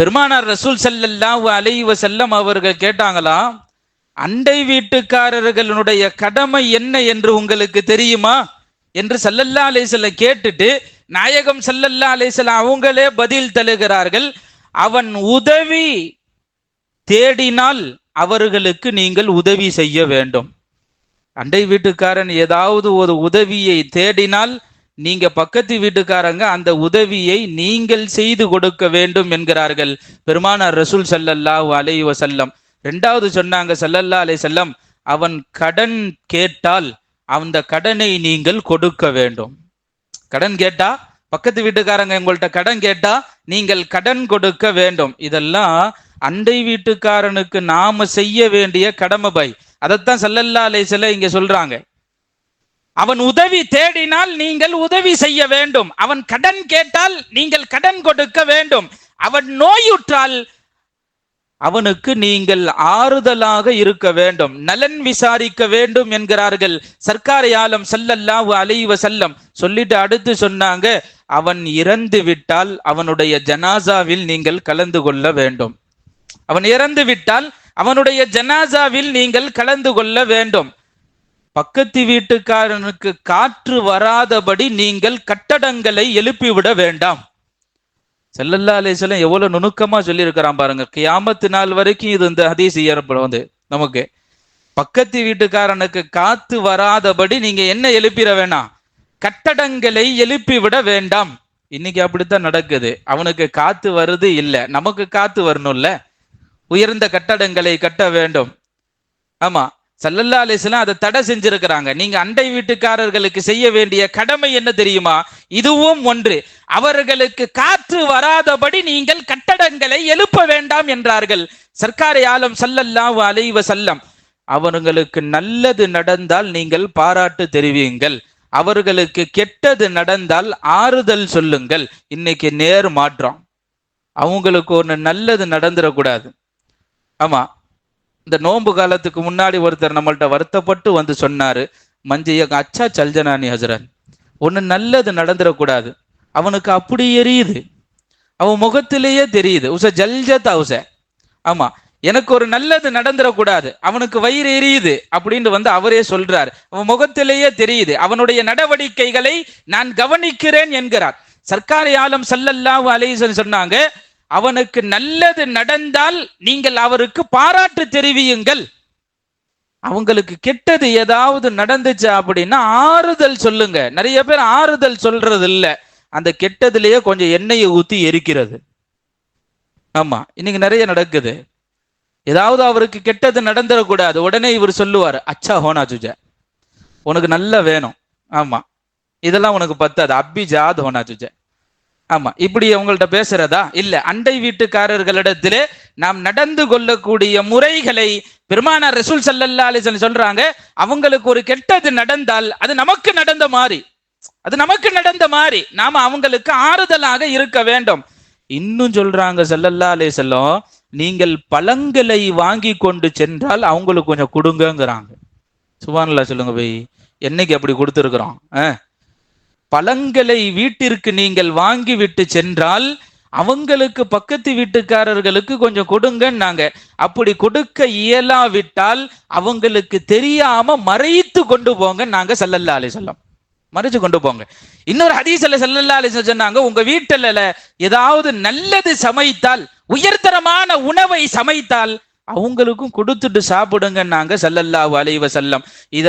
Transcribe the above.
பெருமானார் ரசூல் ஸல்லல்லாஹு அலைவ செல்லம் அவர்கள் கேட்டாங்களா அண்டை வீட்டுக்காரர்களுடைய கடமை என்ன என்று உங்களுக்கு தெரியுமா? என்று சல்லல்லா அலைஹிஸ்ஸல்லம் கேட்டுட்டு நாயகம் சல்லல்லா அலைஹிஸ்ஸல்லம் அவங்களே பதில் தழுகிறார்கள் அவன் உதவி தேடினால் அவர்களுக்கு நீங்கள் உதவி செய்ய வேண்டும். அண்டை வீட்டுக்காரன் ஏதாவது ஒரு உதவியை தேடினால் நீங்க பக்கத்து வீட்டுக்காரங்க அந்த உதவியை நீங்கள் செய்து கொடுக்க வேண்டும் என்கிறார்கள். பெருமானார் ரசூல் ஸல்லல்லாஹு அலைஹி செல்லம் ரெண்டாவது சொன்னாங்க சல்லல்லா அலை செல்லம் அவன் கடன் கேட்டால் அந்த கடனை நீங்கள் கொடுக்க வேண்டும். கடன் கேட்டா? பக்கத்து வீட்டுக்காரங்க உங்கள்ட்ட கடன் கேட்டா நீங்கள் கடன் கொடுக்க வேண்டும். இதெல்லாம் அண்டை வீட்டுக்காரனுக்கு நாம செய்ய வேண்டிய கடமை பை அதைத்தான் சல்லல்லா செல்ல இங்க சொல்றாங்க. அவன் உதவி தேடினால் நீங்கள் உதவி செய்ய வேண்டும். அவன் கடன் கேட்டால் நீங்கள் கடன் கொடுக்க வேண்டும். அவன் நோயுற்றால் அவனுக்கு நீங்கள் ஆறுதலாக இருக்க வேண்டும். நலன் விசாரிக்க வேண்டும் என்கிறார்கள். சர்க்காரை ஆலம் அலைவ செல்லம் சொல்லிட்டு அடுத்து சொன்னாங்க அவன் இறந்து விட்டால் அவனுடைய ஜனாசாவில் நீங்கள் கலந்து கொள்ள வேண்டும். அவன் இறந்து விட்டால் அவனுடைய ஜனாசாவில் நீங்கள் கலந்து கொள்ள வேண்டும். பக்கத்து வீட்டுக்காரனுக்கு காற்று வராதபடி நீங்கள் கட்டடங்களை எழுப்பிவிட வேண்டாம். செல்லல்லா அலிஸ்லாம் எவ்வளவு நுணுக்கமா சொல்லியிருக்கிறான் பாருங்க. கியாமத்து நாள் வரைக்கும் இது இந்த ஹதீஸ் ஏற்படும் வந்து நமக்கு பக்கத்து வீட்டுக்காரனுக்கு காத்து வராதபடி நீங்க என்ன எழுப்பிட வேணாம்? கட்டடங்களை எழுப்பிவிட வேண்டாம். இன்னைக்கு அப்படித்தான் நடக்குது. அவனுக்கு காத்து வருது இல்ல. நமக்கு காத்து வரணும்ல. உயர்ந்த கட்டடங்களை கட்ட வேண்டும். ஆமா. சல்லல்லா அலிஸ்லாம் அதை தடை செஞ்சிருக்கிறாங்க. நீங்க அண்டை வீட்டுக்காரர்களுக்கு செய்ய வேண்டிய கடமை என்ன தெரியுமா? இதுவும் ஒன்று. அவர்களுக்கு காற்று வராதபடி நீங்கள் கட்டடங்களை எழுப்ப வேண்டாம் என்றார்கள். சர்க்காரை ஆலம் சல்லல்லாஹு அலைவ சல்லம் அவர்களுக்கு நல்லது நடந்தால் நீங்கள் பாராட்டு தெரிவியுங்கள். அவர்களுக்கு கெட்டது நடந்தால் ஆறுதல் சொல்லுங்கள். இன்னைக்கு நேர் மாற்றம். அவங்களுக்கு ஒன்று நல்லது நடந்துடக்கூடாது ஆமா. இந்த நோன்பு காலத்துக்கு முன்னாடி ஒருத்தர் நம்மள்ட்ட வருத்தப்பட்டு வந்து சொன்னாரு மஞ்சைய அச்சா சல்ஜனானி ஹசரன் ஒன்று நல்லது நடந்துடக்கூடாது அவனுக்கு அப்படி எரியுது. அவன் முகத்திலேயே தெரியுது. உச ஜல்ஜத் உச. ஆமா எனக்கு ஒரு நல்லது நடந்துடக்கூடாது அவனுக்கு வயிறு எரியுது. அப்படின்னு வந்து அவரே சொல்றார். அவன் முகத்திலேயே தெரியுது. அவனுடைய நடவடிக்கைகளை நான் கவனிக்கிறேன் என்கிறார். சர்க்காரி ஆலம் சல்லல்லாஹு அலைஹி சொன்னாங்க அவனுக்கு நல்லது நடந்தால் நீங்கள் அவருக்கு பாராட்டு தெரிவியுங்கள். அவங்களுக்கு கெட்டது ஏதாவது நடந்துச்சு அப்படின்னா ஆறுதல் சொல்லுங்க. நிறைய பேர் ஆறுதல் சொல்றது இல்ல அந்த கெட்டதுலயே கொஞ்சம் எண்ணெயை ஊத்தி எரிக்கிறது. ஆமா இன்னைக்கு நிறைய நடக்குது. ஏதாவது அவருக்கு கெட்டது நடந்துடக்கூடாது உடனே இவர் சொல்லுவார் அச்சா ஹோனா ஜுஜ. உனக்கு நல்ல வேணும். ஆமா இதெல்லாம் உனக்கு பத்தாது. அபிஜாத் ஹோனா ஜுஜ. ஆமா இப்படி அவங்கள்ட்ட பேசுறதா? இல்ல அண்டை வீட்டுக்காரர்களிடத்திலே நாம் நடந்து கொள்ளக்கூடிய முறைகளை பெருமானார் ரசூல் சல்லல்லா அலிசன் சொல்றாங்க அவங்களுக்கு ஒரு கெட்டது நடந்தால் அது நமக்கு நடந்த மாதிரி அது நமக்கு நடந்த மாதிரி நாம அவங்களுக்கு ஆறுதலாக இருக்க வேண்டும். இன்னும் சொல்றாங்க சல்லல்லா அலிசல்லம் நீங்கள் பழங்களை வாங்கி கொண்டு சென்றால் அவங்களுக்கு கொஞ்சம் கொடுங்கங்கிறாங்க. சுபான்லா சொல்லுங்க பை என்னைக்கு அப்படி கொடுத்துருக்குறோம்? பழங்களை வீட்டிற்கு நீங்கள் வாங்கி விட்டு சென்றால் அவங்களுக்கு பக்கத்து வீட்டுக்காரர்களுக்கு கொஞ்சம் கொடுங்கன்னாங்க. அப்படி கொடுக்க இயலாவிட்டால் அவங்களுக்கு தெரியாம மறைத்து கொண்டு போங்க நாங்க சல்லல்லா அலி சொல்லம் மறைச்சு கொண்டு போங்க. இன்னொரு ஹதீஸ்ல செல்லல்லா அலி சொன்னாங்க உங்க வீட்டுல ஏதாவது நல்லது சமைத்தால் உயர்தரமான உணவை சமைத்தால் அவங்களுக்கும் கொடுத்துட்டு சாப்பிடுங்க நாங்க சல்லல்லாஹு அலைவ செல்லம் இதெல்லாம்